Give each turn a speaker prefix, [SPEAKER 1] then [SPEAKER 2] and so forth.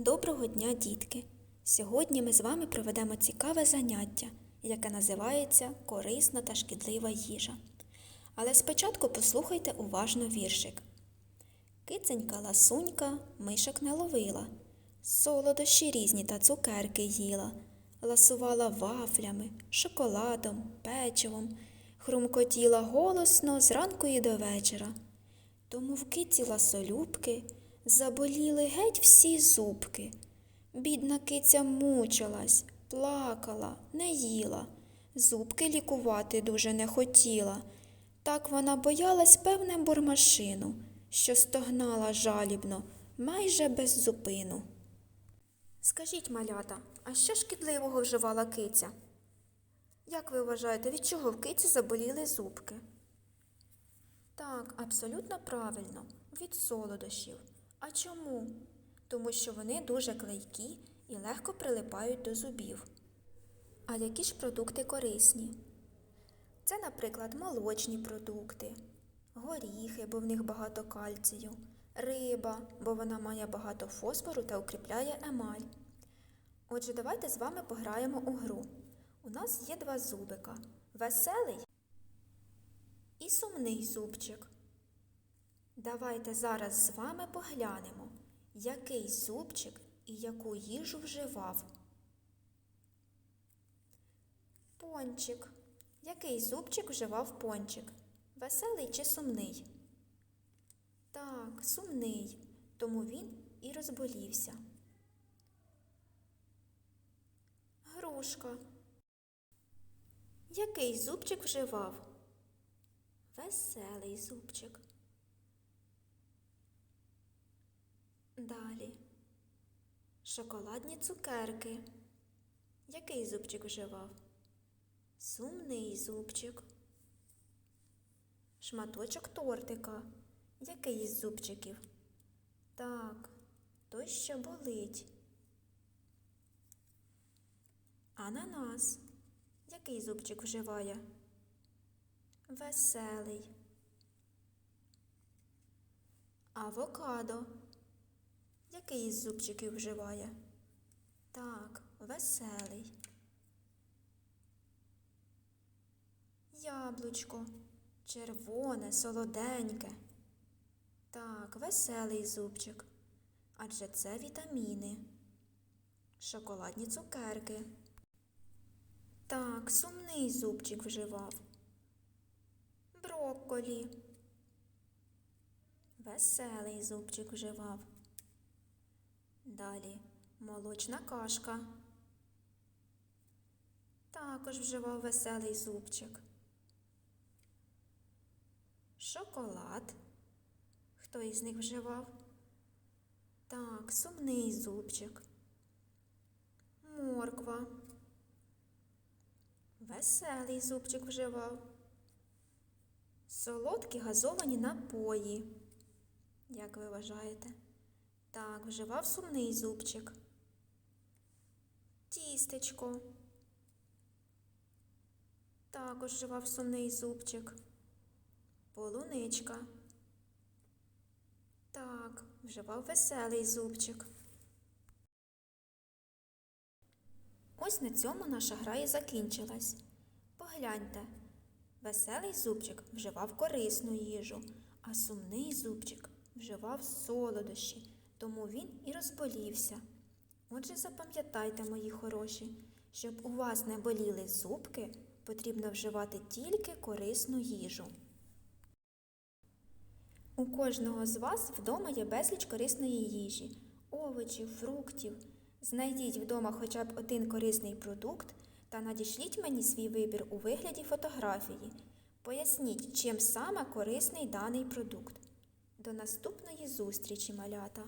[SPEAKER 1] Доброго дня, дітки! Сьогодні ми з вами проведемо цікаве заняття, яке називається Корисна та шкідлива їжа. Але спочатку послухайте уважно віршик. Киценька ласунька мишок не ловила, солодощі різні та цукерки їла, ласувала вафлями, шоколадом, печивом, хрумкотіла голосно зранку і до вечора. Тому в киці ласолюбки заболіли геть всі зубки. Бідна киця мучилась, плакала, не їла, зубки лікувати дуже не хотіла. Так вона боялась певне бурмашину, що стогнала жалібно, майже без зупину. Скажіть, малята, а що шкідливого вживала киця? Як ви вважаєте, від чого в киці заболіли зубки? Так, абсолютно правильно, від солодощів. А чому? Тому що вони дуже клейкі і легко прилипають до зубів. А які ж продукти корисні? Це, наприклад, молочні продукти, горіхи, бо в них багато кальцію, риба, бо вона має багато фосфору та укріпляє емаль. Отже, давайте з вами пограємо у гру. У нас є два зубика веселий і сумний зубчик. Давайте зараз з вами поглянемо, який зубчик і яку їжу вживав. Пончик. Який зубчик вживав пончик? Веселий чи сумний? Так, сумний, тому він і розболівся. Грушка. Який зубчик вживав? Веселий зубчик. Далі. Шоколадні цукерки. Який зубчик вживав? Сумний зубчик. Шматочок тортика. Який із зубчиків? Так, той, що болить. Ананас. Який зубчик вживає? Веселий. Авокадо. Який із зубчиків вживає? Так, веселий. Яблучко. Червоне, солоденьке. Так, веселий зубчик. Адже це вітаміни. Шоколадні цукерки. Так, сумний зубчик вживав. Брокколі. Веселий зубчик вживав. Далі молочна кашка. Також вживав веселий зубчик. Шоколад. Хто із них вживав? Так, сумний зубчик. Морква. Веселий зубчик вживав. Солодкі газовані напої. Як ви вважаєте? Так, вживав сумний зубчик. Тістечко. Також вживав сумний зубчик. Полуничка. Так, вживав веселий зубчик. Ось на цьому наша гра і закінчилась. Погляньте, веселий зубчик вживав корисну їжу, а сумний зубчик вживав солодощі, тому він і розболівся. Отже, запам'ятайте, мої хороші, щоб у вас не боліли зубки, потрібно вживати тільки корисну їжу. У кожного з вас вдома є безліч корисної їжі, овочів, фруктів. Знайдіть вдома хоча б один корисний продукт та надішліть мені свій вибір у вигляді фотографії. Поясніть, чим саме корисний даний продукт. До наступної зустрічі, малята!